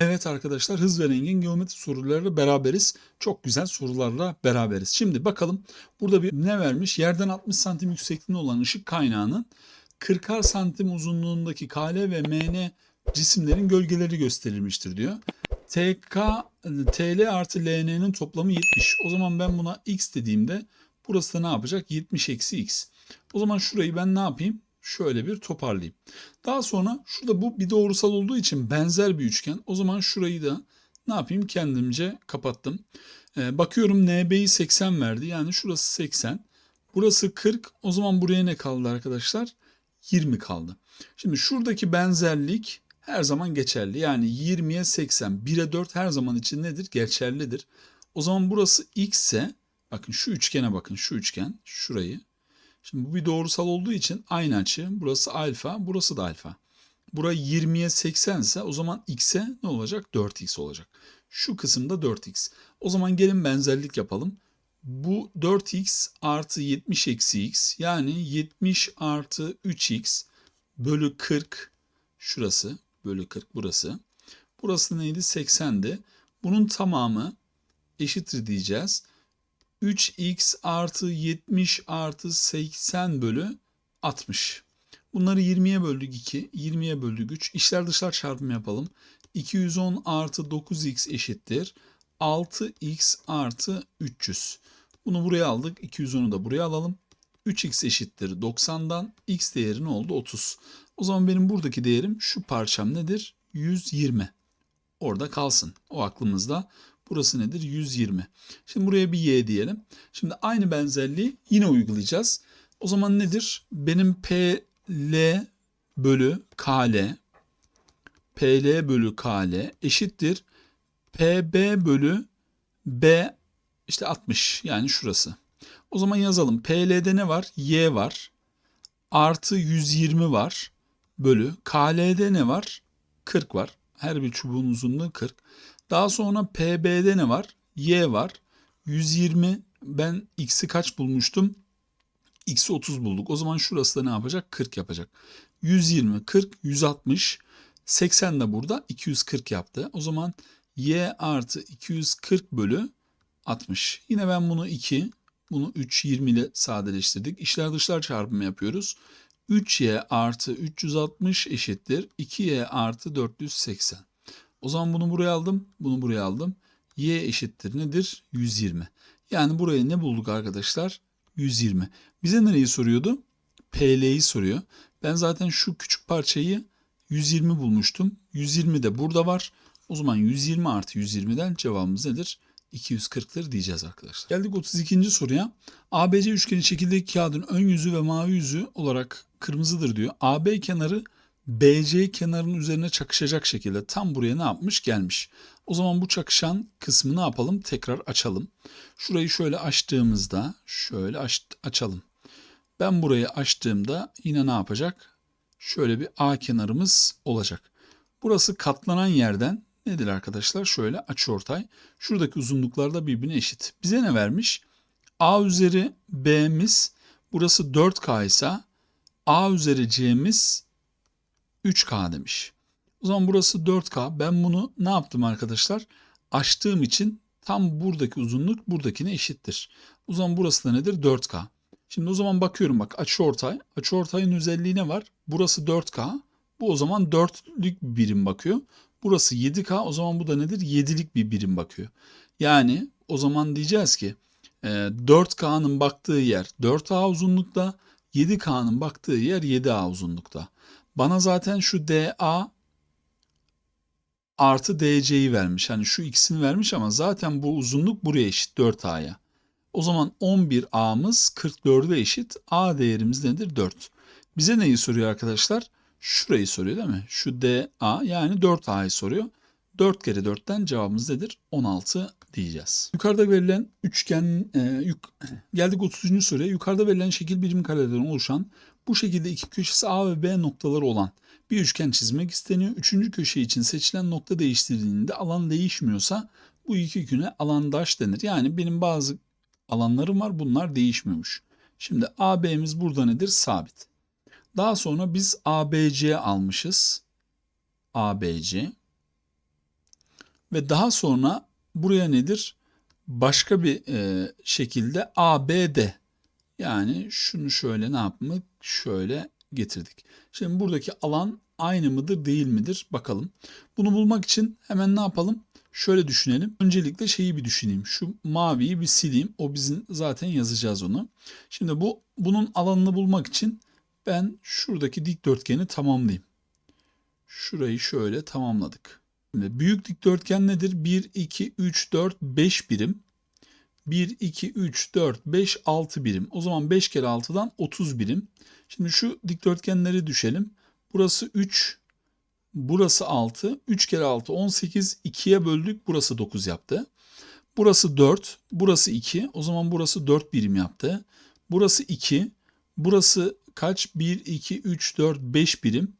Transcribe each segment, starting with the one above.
Evet arkadaşlar hız ve rengin geometri sorularıyla beraberiz. Çok güzel sorularla beraberiz. Şimdi bakalım burada bir ne vermiş? Yerden 60 santim yüksekliğinde olan ışık kaynağının 40'ar santim uzunluğundaki KL ve MN cisimlerin gölgeleri gösterilmiştir diyor. TK, TL artı LN'nin toplamı 70. O zaman ben buna X dediğimde burası da ne yapacak? 70 eksi X. O zaman şurayı ben ne yapayım? Şöyle bir toparlayayım. Daha sonra şurada bu bir doğrusal olduğu için benzer bir üçgen. O zaman şurayı da ne yapayım? Kendimce kapattım. Ee, bakıyorum NB'yi 80 verdi. Yani şurası 80. Burası 40. O zaman buraya ne kaldı arkadaşlar? 20 kaldı. Şimdi şuradaki benzerlik her zaman geçerli. Yani 20'ye 80, 1'e 4 her zaman için nedir? Geçerlidir. O zaman burası x ise bakın şu üçgene bakın şu üçgen şurayı. Şimdi bu bir doğrusal olduğu için aynı açı. Burası alfa, burası da alfa. Bura 20'ye 80 ise o zaman x'e ne olacak? 4x olacak. Şu kısımda 4x. O zaman gelin benzerlik yapalım. Bu 4x artı 70 eksi x yani 70 artı 3x bölü 40 şurası bölü 40 burası. Burası neydi? 80'di. Bunun tamamı eşittir diyeceğiz. 3x artı 70 artı 80 bölü 60. Bunları 20'ye böldük 2, 20'ye böldük 3. İşler dışlar çarpımı yapalım. 210 artı 9x eşittir. 6x artı 300. Bunu buraya aldık. 210'u da buraya alalım. 3x eşittir 90'dan x değeri ne oldu? 30. O zaman benim buradaki değerim şu parçam nedir? 120. Orada kalsın. O aklımızda. Burası nedir? 120. Şimdi buraya bir y diyelim. Şimdi aynı benzerliği yine uygulayacağız. O zaman nedir? Benim PL bölü KL PL bölü KL eşittir. PB bölü B işte 60 yani şurası. O zaman yazalım. PL'de ne var? Y var. Artı 120 var. Bölü. KL'de ne var? 40 var. Her bir çubuğun uzunluğu 40. Daha sonra PB'de ne var? Y var. 120 ben x'i kaç bulmuştum? X'i 30 bulduk. O zaman şurası da ne yapacak? 40 yapacak. 120, 40, 160. 80 de burada 240 yaptı. O zaman y artı 240 bölü 60. Yine ben bunu 2, bunu 3, 20 ile sadeleştirdik. İşler dışlar çarpımı yapıyoruz. 3y artı 360 eşittir. 2y artı 480. O zaman bunu buraya aldım, bunu buraya aldım. Y eşittir nedir? 120. Yani buraya ne bulduk arkadaşlar? 120. Bize nereyi soruyordu? PL'yi soruyor. Ben zaten şu küçük parçayı 120 bulmuştum. 120 de burada var. O zaman 120 artı 120'den cevabımız nedir? 240'tır diyeceğiz arkadaşlar. Geldik 32. soruya. ABC üçgeni şekildeki kağıdın ön yüzü ve mavi yüzü olarak kırmızıdır diyor. AB kenarı BC kenarının üzerine çakışacak şekilde tam buraya ne yapmış? Gelmiş. O zaman bu çakışan kısmı ne yapalım? Tekrar açalım. Şurayı şöyle açtığımızda şöyle aç, açalım. Ben burayı açtığımda yine ne yapacak? Şöyle bir A kenarımız olacak. Burası katlanan yerden nedir arkadaşlar? Şöyle açıortay. Şuradaki uzunluklar da birbirine eşit. Bize ne vermiş? A üzeri B'miz burası 4K ise A üzeri C'miz 3K demiş. O zaman burası 4K. Ben bunu ne yaptım arkadaşlar? Açtığım için tam buradaki uzunluk buradakine eşittir. O zaman burası da nedir? 4K. Şimdi o zaman bakıyorum bak açıortay. Açıortayın özelliği ne var? Burası 4K. Bu o zaman 4'lük bir birim bakıyor. Burası 7K. O zaman bu da nedir? 7'lik bir birim bakıyor. Yani o zaman diyeceğiz ki 4K'nın baktığı yer 4A uzunlukta. 7K'nın baktığı yer 7A uzunlukta. Bana zaten şu DA artı DC'yi vermiş. Hani şu ikisini vermiş ama zaten bu uzunluk buraya eşit 4A'ya. O zaman 11A'mız 44'e eşit. A değerimiz nedir? 4. Bize neyi soruyor arkadaşlar? Şurayı soruyor değil mi? Şu DA yani 4A'yı soruyor. 4 kere 4'ten cevabımız nedir? 16 diyeceğiz. Yukarıda verilen üçgen, e, yuk, geldik 30. soruya. Yukarıda verilen şekil birim karelerden oluşan bu şekilde iki köşesi A ve B noktaları olan bir üçgen çizmek isteniyor. Üçüncü köşe için seçilen nokta değiştirildiğinde alan değişmiyorsa bu iki küne alandaş denir. Yani benim bazı alanlarım var bunlar değişmiyormuş. Şimdi AB'miz burada nedir? Sabit. Daha sonra biz ABC almışız. ABC. Ve daha sonra buraya nedir? Başka bir e, şekilde ABD. Yani şunu şöyle ne yapmak? Şöyle getirdik. Şimdi buradaki alan aynı mıdır değil midir bakalım. Bunu bulmak için hemen ne yapalım? Şöyle düşünelim. Öncelikle şeyi bir düşüneyim. Şu maviyi bir sileyim. O bizim zaten yazacağız onu. Şimdi bu bunun alanını bulmak için ben şuradaki dikdörtgeni tamamlayayım. Şurayı şöyle tamamladık. Şimdi büyük dikdörtgen nedir? 1, 2, 3, 4, 5 birim. 1, 2, 3, 4, 5, 6 birim. O zaman 5 kere 6'dan 30 birim. Şimdi şu dikdörtgenleri düşelim. Burası 3, burası 6. 3 kere 6 18. 2'ye böldük. Burası 9 yaptı. Burası 4, burası 2. O zaman burası 4 birim yaptı. Burası 2. Burası kaç? 1, 2, 3, 4, 5 birim.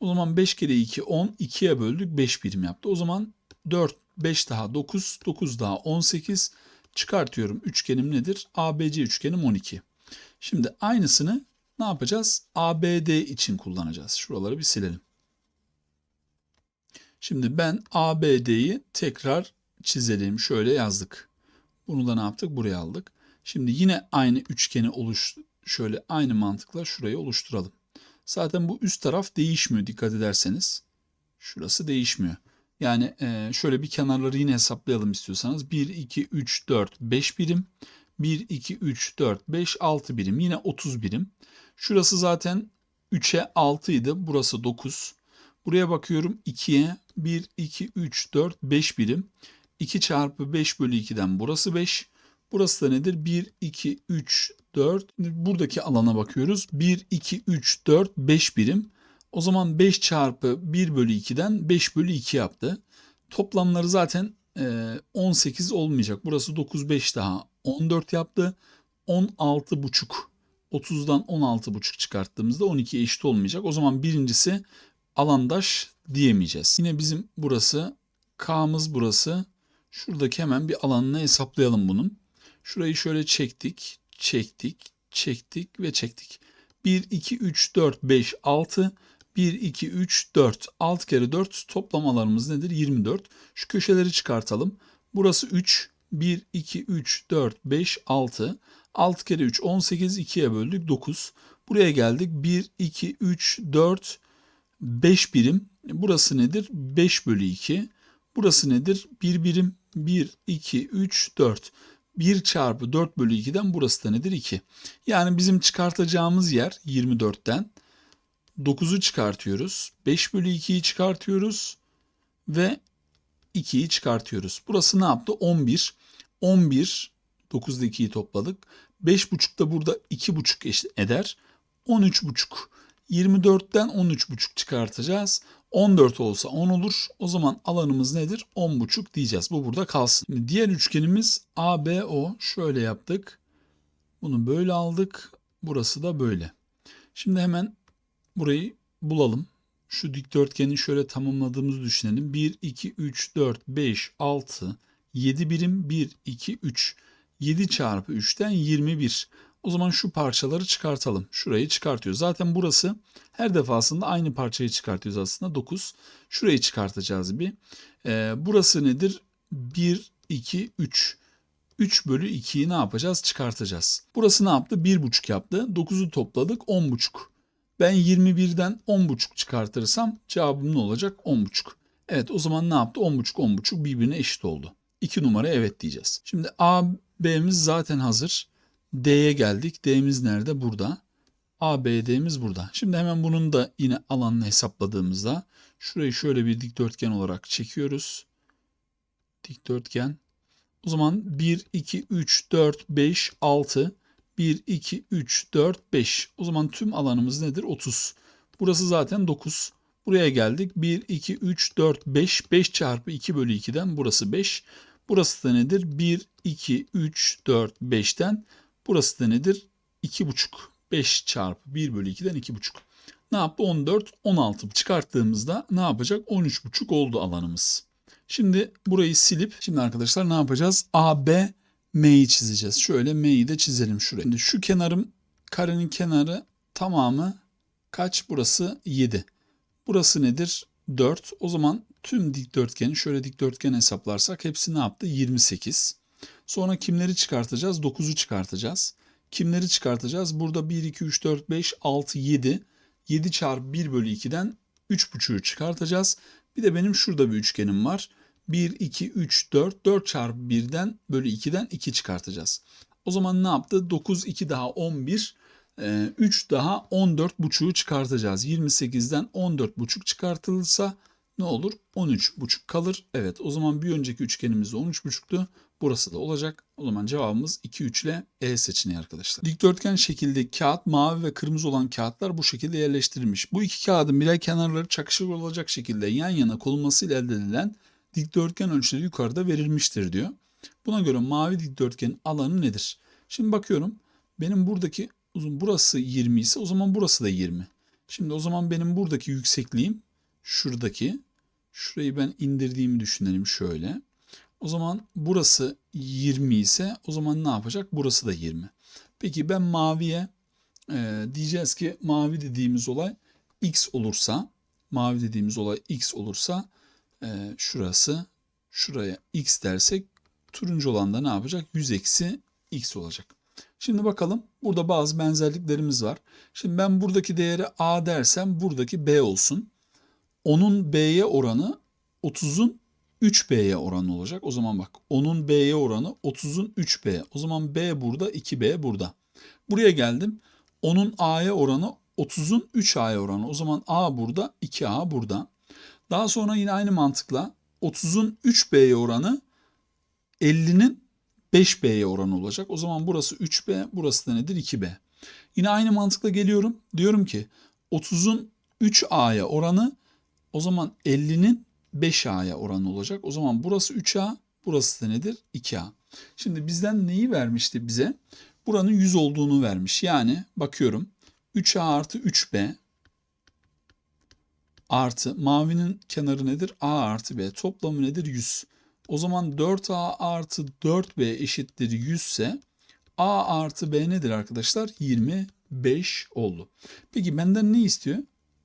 O zaman 5 kere 2 10. 2'ye böldük 5 birim yaptı. O zaman 4, 5 daha 9, 9 daha 18. Çıkartıyorum. Üçgenim nedir? ABC üçgenim 12. Şimdi aynısını ne yapacağız? ABD için kullanacağız. Şuraları bir silelim. Şimdi ben ABD'yi tekrar çizelim. Şöyle yazdık. Bunu da ne yaptık? Buraya aldık. Şimdi yine aynı üçgeni oluş şöyle aynı mantıkla şurayı oluşturalım. Zaten bu üst taraf değişmiyor dikkat ederseniz. Şurası değişmiyor. Yani e, şöyle bir kenarları yine hesaplayalım istiyorsanız. 1, 2, 3, 4, 5 birim. 1, 2, 3, 4, 5, 6 birim. Yine 30 birim. Şurası zaten 3'e 6 idi. Burası 9. Buraya bakıyorum 2'ye 1, 2, 3, 4, 5 birim. 2 çarpı 5 bölü 2'den burası 5. Burası da nedir? 1, 2, 3, 4. Buradaki alana bakıyoruz. 1, 2, 3, 4, 5 birim. O zaman 5 çarpı 1 bölü 2'den 5 bölü 2 yaptı. Toplamları zaten 18 olmayacak. Burası 9, 5 daha 14 yaptı. 16 buçuk. 30'dan 16 buçuk çıkarttığımızda 12 eşit olmayacak. O zaman birincisi alandaş diyemeyeceğiz. Yine bizim burası K'mız burası. Şuradaki hemen bir alanını hesaplayalım bunun. Şurayı şöyle çektik, çektik, çektik ve çektik. 1, 2, 3, 4, 5, 6. 1, 2, 3, 4. 6 kere 4 toplamalarımız nedir? 24. Şu köşeleri çıkartalım. Burası 3. 1, 2, 3, 4, 5, 6. 6 kere 3, 18. 2'ye böldük 9. Buraya geldik. 1, 2, 3, 4, 5 birim. Burası nedir? 5 bölü 2. Burası nedir? 1 birim. 1, 2, 3, 4. 1 çarpı 4 bölü 2'den burası da nedir? 2. Yani bizim çıkartacağımız yer 24'ten 9'u çıkartıyoruz. 5 bölü 2'yi çıkartıyoruz. Ve 2'yi çıkartıyoruz. Burası ne yaptı? 11. 11. 9'da 2'yi topladık. 5,5 da burada 2,5 eşit eder. 13,5. 24'ten 13,5 çıkartacağız. 14 olsa 10 olur. O zaman alanımız nedir? 10,5 diyeceğiz. Bu burada kalsın. Diğer üçgenimiz ABO. Şöyle yaptık. Bunu böyle aldık. Burası da böyle. Şimdi hemen burayı bulalım. Şu dikdörtgeni şöyle tamamladığımızı düşünelim. 1, 2, 3, 4, 5, 6, 7 birim. 1, 2, 3. 7 çarpı 3'ten 21. O zaman şu parçaları çıkartalım. Şurayı çıkartıyor. Zaten burası her defasında aynı parçayı çıkartıyoruz aslında. 9. Şurayı çıkartacağız bir. Ee, burası nedir? 1, 2, 3. 3 bölü 2'yi ne yapacağız? Çıkartacağız. Burası ne yaptı? 1,5 yaptı. 9'u topladık. 10,5. Ben 21'den 10,5 çıkartırsam cevabım ne olacak? 10,5. Evet o zaman ne yaptı? 10,5 10,5 birbirine eşit oldu. 2 numara evet diyeceğiz. Şimdi A, B'miz zaten hazır. D'ye geldik. D'miz nerede? Burada. ABD'miz burada. Şimdi hemen bunun da yine alanını hesapladığımızda şurayı şöyle bir dikdörtgen olarak çekiyoruz. Dikdörtgen. O zaman 1, 2, 3, 4, 5, 6. 1, 2, 3, 4, 5. O zaman tüm alanımız nedir? 30. Burası zaten 9. Buraya geldik. 1, 2, 3, 4, 5. 5 çarpı 2 bölü 2'den burası 5. Burası da nedir? 1, 2, 3, 4, 5'ten. Burası da nedir? 2,5. 5 çarpı 1 bölü 2'den 2,5. Ne yaptı? 14, 16 çıkarttığımızda ne yapacak? 13,5 oldu alanımız. Şimdi burayı silip şimdi arkadaşlar ne yapacağız? AB M'yi çizeceğiz. Şöyle M'yi de çizelim şuraya. Şimdi şu kenarım karenin kenarı tamamı kaç? Burası 7. Burası nedir? 4. O zaman tüm dikdörtgeni şöyle dikdörtgen hesaplarsak hepsi ne yaptı? 28. Sonra kimleri çıkartacağız? 9'u çıkartacağız. Kimleri çıkartacağız? Burada 1, 2, 3, 4, 5, 6, 7. 7 çarpı 1 bölü 2'den 3,5'ü çıkartacağız. Bir de benim şurada bir üçgenim var. 1, 2, 3, 4. 4 çarpı 1'den bölü 2'den 2 çıkartacağız. O zaman ne yaptı? 9, 2 daha 11. 3 daha 14 buçuğu çıkartacağız. 28'den 14 buçuk çıkartılırsa ne olur? 13 buçuk kalır. Evet o zaman bir önceki üçgenimiz de 13 buçuktu. Burası da olacak. O zaman cevabımız 2 3 ile E seçeneği arkadaşlar. Dikdörtgen şekilde kağıt mavi ve kırmızı olan kağıtlar bu şekilde yerleştirilmiş. Bu iki kağıdın birer kenarları çakışık olacak şekilde yan yana konulmasıyla elde edilen dikdörtgen ölçüleri yukarıda verilmiştir diyor. Buna göre mavi dikdörtgenin alanı nedir? Şimdi bakıyorum. Benim buradaki uzun burası 20 ise o zaman burası da 20. Şimdi o zaman benim buradaki yüksekliğim şuradaki. Şurayı ben indirdiğimi düşünelim şöyle. O zaman burası 20 ise o zaman ne yapacak? Burası da 20. Peki ben maviye e, diyeceğiz ki mavi dediğimiz olay x olursa mavi dediğimiz olay x olursa e, şurası şuraya x dersek turuncu olan da ne yapacak? 100 eksi x olacak. Şimdi bakalım burada bazı benzerliklerimiz var. Şimdi ben buradaki değeri a dersem buradaki b olsun. Onun b'ye oranı 30'un 3b'ye oranı olacak. O zaman bak onun b'ye oranı 30'un 3b. O zaman b burada 2b burada. Buraya geldim. Onun a'ya oranı 30'un 3a'ya oranı. O zaman a burada 2a burada. Daha sonra yine aynı mantıkla 30'un 3b'ye oranı 50'nin 5B'ye oranı olacak. O zaman burası 3B, burası da nedir? 2B. Yine aynı mantıkla geliyorum. Diyorum ki 30'un 3A'ya oranı o zaman 50'nin 5A'ya oranı olacak. O zaman burası 3A, burası da nedir? 2A. Şimdi bizden neyi vermişti bize? Buranın 100 olduğunu vermiş. Yani bakıyorum 3A artı 3B artı mavinin kenarı nedir? A artı B. Toplamı nedir? 100. O zaman 4A artı 4B eşittir 100 ise A artı B nedir arkadaşlar? 25 oldu. Peki benden ne istiyor?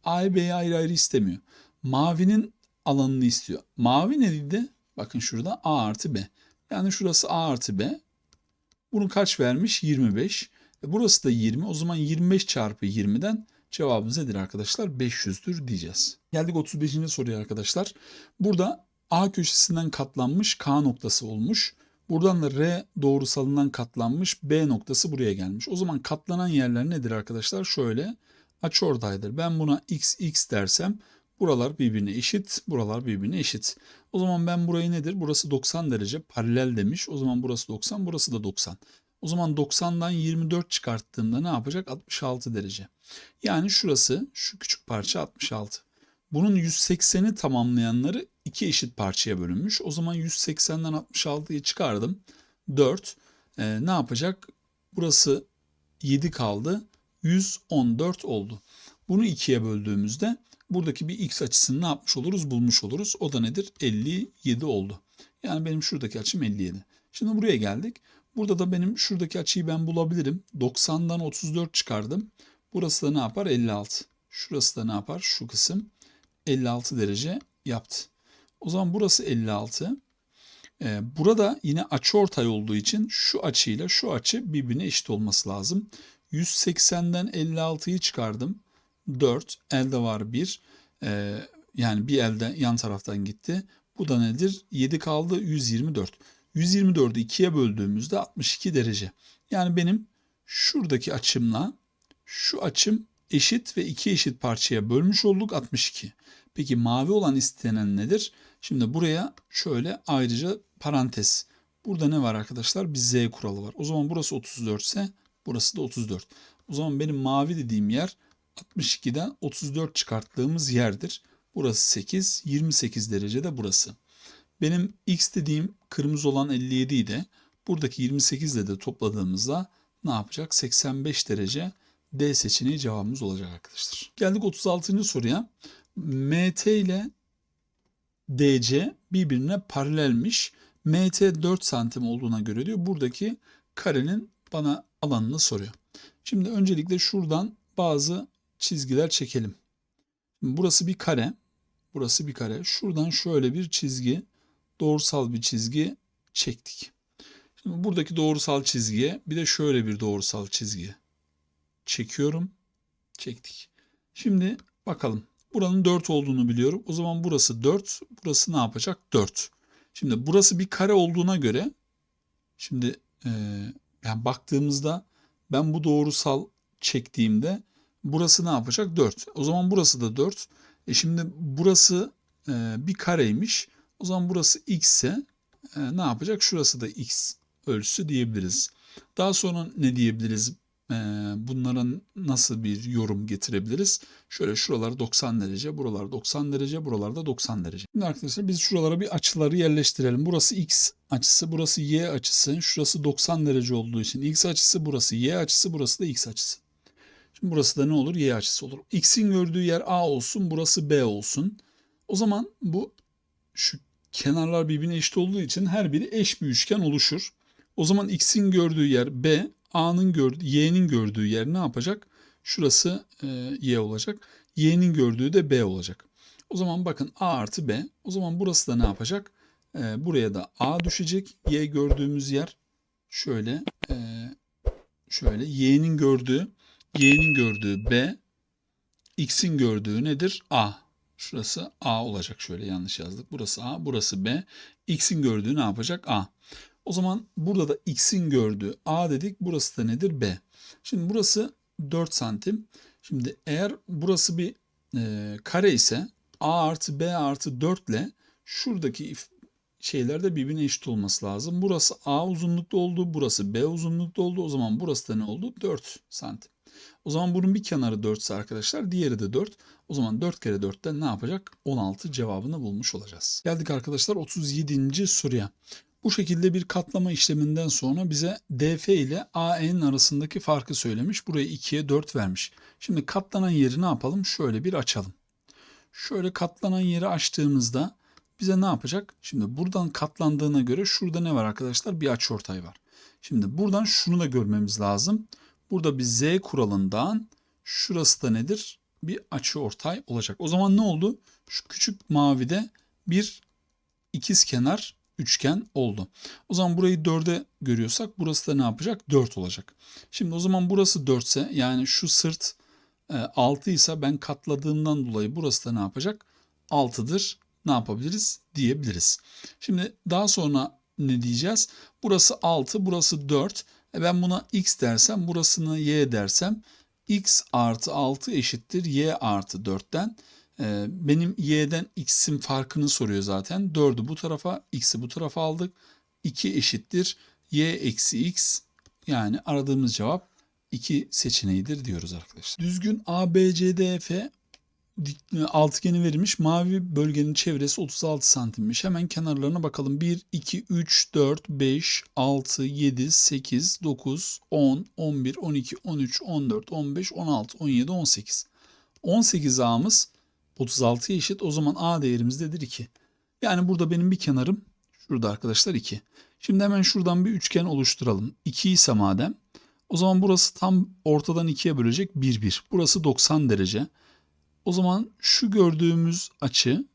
A'yı B'yi ayrı ayrı istemiyor. Mavinin alanını istiyor. Mavi neydi? Bakın şurada A artı B. Yani şurası A artı B. Bunu kaç vermiş? 25. E burası da 20. O zaman 25 çarpı 20'den cevabımız nedir arkadaşlar? 500'dür diyeceğiz. Geldik 35. soruya arkadaşlar. Burada A köşesinden katlanmış K noktası olmuş. Buradan da R doğrusalından katlanmış B noktası buraya gelmiş. O zaman katlanan yerler nedir arkadaşlar? Şöyle açıordaydır. Ben buna x x dersem buralar birbirine eşit, buralar birbirine eşit. O zaman ben burayı nedir? Burası 90 derece paralel demiş. O zaman burası 90, burası da 90. O zaman 90'dan 24 çıkarttığımda ne yapacak? 66 derece. Yani şurası şu küçük parça 66. Bunun 180'i tamamlayanları iki eşit parçaya bölünmüş. O zaman 180'den 66'yı çıkardım. 4. Ee, ne yapacak? Burası 7 kaldı. 114 oldu. Bunu ikiye böldüğümüzde buradaki bir x açısını ne yapmış oluruz? Bulmuş oluruz. O da nedir? 57 oldu. Yani benim şuradaki açım 57. Şimdi buraya geldik. Burada da benim şuradaki açıyı ben bulabilirim. 90'dan 34 çıkardım. Burası da ne yapar? 56. Şurası da ne yapar? Şu kısım 56 derece yaptı. O zaman burası 56. Ee, burada yine açıortay olduğu için şu açıyla şu açı birbirine eşit olması lazım. 180'den 56'yı çıkardım. 4. Elde var 1. Ee, yani bir elde yan taraftan gitti. Bu da nedir? 7 kaldı 124. 124'ü 2'ye böldüğümüzde 62 derece. Yani benim şuradaki açımla şu açım eşit ve iki eşit parçaya bölmüş olduk 62. Peki mavi olan istenen nedir? Şimdi buraya şöyle ayrıca parantez. Burada ne var arkadaşlar? Bir z kuralı var. O zaman burası 34 ise burası da 34. O zaman benim mavi dediğim yer 62'den 34 çıkarttığımız yerdir. Burası 8, 28 derecede burası. Benim x dediğim kırmızı olan 57 idi. Buradaki 28 ile de topladığımızda ne yapacak? 85 derece D seçeneği cevabımız olacak arkadaşlar. Geldik 36. soruya. MT ile DC birbirine paralelmiş. MT 4 santim olduğuna göre diyor buradaki karenin bana alanını soruyor. Şimdi öncelikle şuradan bazı çizgiler çekelim. Burası bir kare. Burası bir kare. Şuradan şöyle bir çizgi, doğrusal bir çizgi çektik. Şimdi buradaki doğrusal çizgiye bir de şöyle bir doğrusal çizgi çekiyorum. Çektik. Şimdi bakalım. Buranın 4 olduğunu biliyorum. O zaman burası 4. Burası ne yapacak? 4. Şimdi burası bir kare olduğuna göre şimdi e, yani baktığımızda ben bu doğrusal çektiğimde burası ne yapacak? 4. O zaman burası da 4. E şimdi burası e, bir kareymiş. O zaman burası x ise e, ne yapacak? Şurası da x ölçüsü diyebiliriz. Daha sonra ne diyebiliriz? E, bunların nasıl bir yorum getirebiliriz? Şöyle şuralar 90 derece, buralar 90 derece, buralarda 90 derece. Şimdi arkadaşlar biz şuralara bir açıları yerleştirelim. Burası x açısı, burası y açısı. Şurası 90 derece olduğu için x açısı, burası y açısı, burası da x açısı. Şimdi burası da ne olur? Y açısı olur. X'in gördüğü yer A olsun, burası B olsun. O zaman bu şu kenarlar birbirine eşit olduğu için her biri eş bir üçgen oluşur. O zaman X'in gördüğü yer B, A'nın gördüğü, Y'nin gördüğü yer ne yapacak? Şurası e, Y olacak. Y'nin gördüğü de B olacak. O zaman bakın A artı B. O zaman burası da ne yapacak? E, buraya da A düşecek. Y gördüğümüz yer şöyle e, şöyle Y'nin gördüğü Y'nin gördüğü B, X'in gördüğü nedir? A. Şurası A olacak. Şöyle yanlış yazdık. Burası A, burası B. X'in gördüğü ne yapacak? A. O zaman burada da X'in gördüğü A dedik. Burası da nedir? B. Şimdi burası 4 santim. Şimdi eğer burası bir e, kare ise A artı B artı 4 ile şuradaki şeyler de birbirine eşit olması lazım. Burası A uzunlukta oldu. Burası B uzunlukta oldu. O zaman burası da ne oldu? 4 santim. O zaman bunun bir kenarı 4 ise arkadaşlar diğeri de 4. O zaman 4 kere 4'ten ne yapacak? 16 cevabını bulmuş olacağız. Geldik arkadaşlar 37. soruya. Bu şekilde bir katlama işleminden sonra bize DF ile AN arasındaki farkı söylemiş. Buraya 2'ye 4 vermiş. Şimdi katlanan yeri ne yapalım? Şöyle bir açalım. Şöyle katlanan yeri açtığımızda bize ne yapacak? Şimdi buradan katlandığına göre şurada ne var arkadaşlar? Bir açıortay var. Şimdi buradan şunu da görmemiz lazım. Burada bir z kuralından şurası da nedir? Bir açıortay olacak. O zaman ne oldu? Şu küçük mavide bir ikiz kenar üçgen oldu. O zaman burayı 4'e görüyorsak burası da ne yapacak? 4 olacak. Şimdi o zaman burası 4 ise yani şu sırt e, 6 ise ben katladığımdan dolayı burası da ne yapacak? 6'dır. Ne yapabiliriz? Diyebiliriz. Şimdi daha sonra ne diyeceğiz? Burası 6, burası 4. E ben buna x dersem, burasını y dersem x artı 6 eşittir y artı 4'ten. Ee, benim y'den x'in farkını soruyor zaten. 4'ü bu tarafa, x'i bu tarafa aldık. 2 eşittir y eksi x. Yani aradığımız cevap 2 seçeneğidir diyoruz arkadaşlar. Düzgün ABCDF altıgeni verilmiş. Mavi bölgenin çevresi 36 santimmiş. Hemen kenarlarına bakalım. 1, 2, 3, 4, 5, 6, 7, 8, 9, 10, 11, 12, 13, 14, 15, 16, 17, 18. 18 A'mız 36'ya eşit. O zaman A değerimiz nedir? 2. Yani burada benim bir kenarım şurada arkadaşlar 2. Şimdi hemen şuradan bir üçgen oluşturalım. 2 ise madem o zaman burası tam ortadan ikiye bölecek 1 1. Burası 90 derece. O zaman şu gördüğümüz açı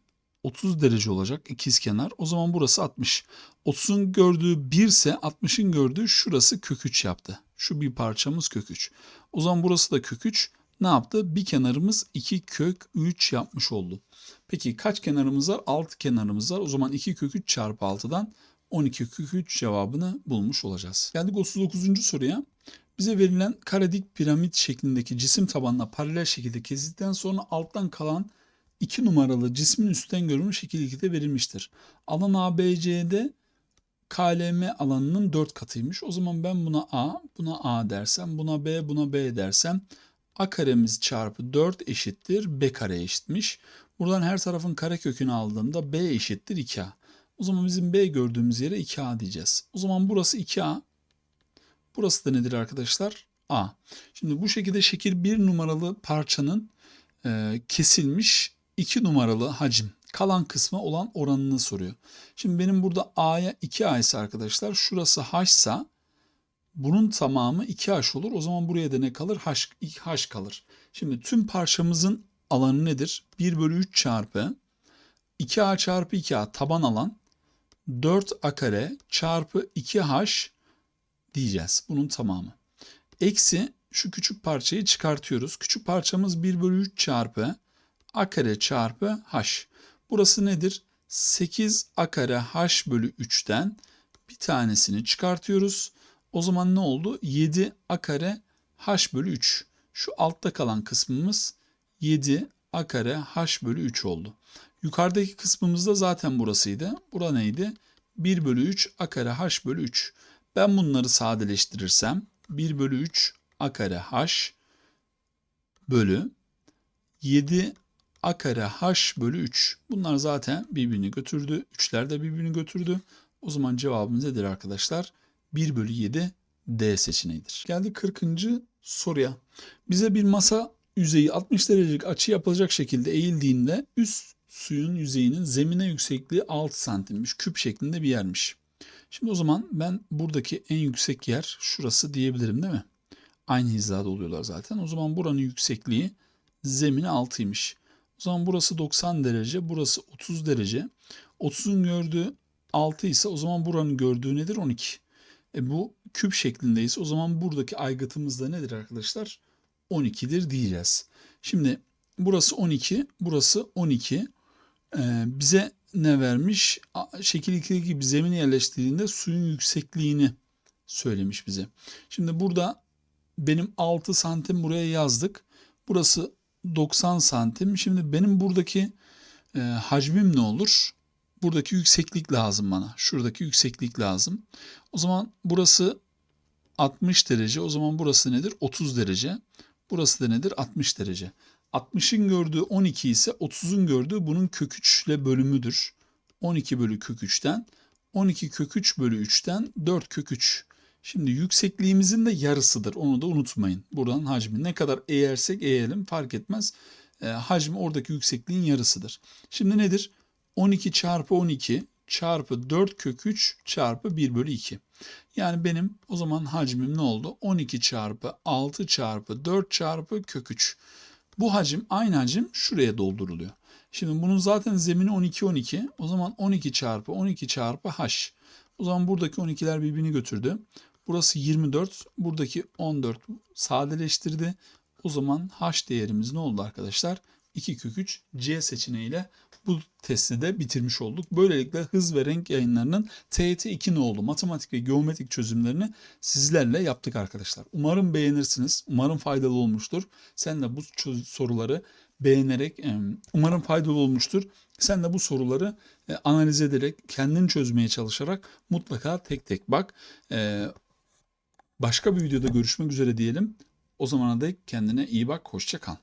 30 derece olacak ikiz kenar. O zaman burası 60. 30'un gördüğü 1 ise 60'ın gördüğü şurası kök 3 yaptı. Şu bir parçamız kök 3. O zaman burası da kök 3. Ne yaptı? Bir kenarımız 2 kök 3 yapmış oldu. Peki kaç kenarımız var? 6 kenarımız var. O zaman 2 kök 3 çarpı 6'dan 12 kök 3 cevabını bulmuş olacağız. Geldik 39. soruya. Bize verilen karedik piramit şeklindeki cisim tabanına paralel şekilde kesildikten sonra alttan kalan 2 numaralı cismin üstten görünmüş şekil 2'de verilmiştir. Alan ABC'de KLM alanının 4 katıymış. O zaman ben buna A, buna A dersem, buna B, buna B dersem A karemiz çarpı 4 eşittir B kare eşitmiş. Buradan her tarafın kare kökünü aldığımda B eşittir 2A. O zaman bizim B gördüğümüz yere 2A diyeceğiz. O zaman burası 2A. Burası da nedir arkadaşlar? A. Şimdi bu şekilde şekil 1 numaralı parçanın e, kesilmiş 2 numaralı hacim kalan kısmı olan oranını soruyor. Şimdi benim burada A'ya 2A ise arkadaşlar şurası H ise bunun tamamı 2H olur. O zaman buraya da ne kalır? H, H kalır. Şimdi tüm parçamızın alanı nedir? 1 bölü 3 çarpı 2a çarpı 2a taban alan 4a kare çarpı 2h diyeceğiz. Bunun tamamı. Eksi şu küçük parçayı çıkartıyoruz. Küçük parçamız 1 bölü 3 çarpı a kare çarpı h. Burası nedir? 8 a kare h bölü 3'ten bir tanesini çıkartıyoruz. O zaman ne oldu? 7 a kare h bölü 3. Şu altta kalan kısmımız 7 a kare h bölü 3 oldu. Yukarıdaki kısmımız da zaten burasıydı. Bura neydi? 1 bölü 3 a kare h bölü 3. Ben bunları sadeleştirirsem 1 bölü 3 a kare h bölü 7 a kare h bölü 3. Bunlar zaten birbirini götürdü. Üçler de birbirini götürdü. O zaman cevabımız nedir arkadaşlar? 1 bölü 7 D seçeneğidir. Geldik 40. soruya. Bize bir masa yüzeyi 60 derecelik açı yapılacak şekilde eğildiğinde üst suyun yüzeyinin zemine yüksekliği 6 santimmiş. Küp şeklinde bir yermiş. Şimdi o zaman ben buradaki en yüksek yer şurası diyebilirim değil mi? Aynı hizada oluyorlar zaten. O zaman buranın yüksekliği zemini 6'ymış. O zaman burası 90 derece, burası 30 derece. 30'un gördüğü 6 ise o zaman buranın gördüğü nedir? 12. E bu küp şeklindeyse o zaman buradaki aygıtımız da nedir arkadaşlar? 12'dir diyeceğiz. Şimdi burası 12, burası 12. Ee, bize ne vermiş? Şekil 2'deki gibi zemine yerleştirdiğinde suyun yüksekliğini söylemiş bize. Şimdi burada benim 6 santim buraya yazdık. Burası 90 santim. Şimdi benim buradaki e, hacmim ne olur? Buradaki yükseklik lazım bana. Şuradaki yükseklik lazım. O zaman burası 60 derece. O zaman burası nedir? 30 derece. Burası da nedir? 60 derece. 60'ın gördüğü 12 ise 30'un gördüğü bunun kök 3 ile bölümüdür. 12 bölü kök 3'ten 12 kök 3 bölü 3'ten 4 kök 3. Şimdi yüksekliğimizin de yarısıdır. Onu da unutmayın. Buradan hacmi ne kadar eğersek eğelim fark etmez. E, hacmi oradaki yüksekliğin yarısıdır. Şimdi nedir? 12 çarpı 12 çarpı 4 kök 3 çarpı 1 bölü 2. Yani benim o zaman hacmim ne oldu? 12 çarpı 6 çarpı 4 çarpı kök 3. Bu hacim aynı hacim şuraya dolduruluyor. Şimdi bunun zaten zemini 12 12. O zaman 12 çarpı 12 çarpı h. O zaman buradaki 12'ler birbirini götürdü. Burası 24. Buradaki 14 sadeleştirdi. O zaman h değerimiz ne oldu arkadaşlar? 2 kök 3 C seçeneğiyle bu testi de bitirmiş olduk. Böylelikle hız ve renk yayınlarının TET 2 nolu matematik ve geometrik çözümlerini sizlerle yaptık arkadaşlar. Umarım beğenirsiniz. Umarım faydalı olmuştur. Sen de bu soruları beğenerek umarım faydalı olmuştur. Sen de bu soruları e, analiz ederek kendin çözmeye çalışarak mutlaka tek tek bak. E, Başka bir videoda görüşmek üzere diyelim. O zamana dek kendine iyi bak. Hoşça kal.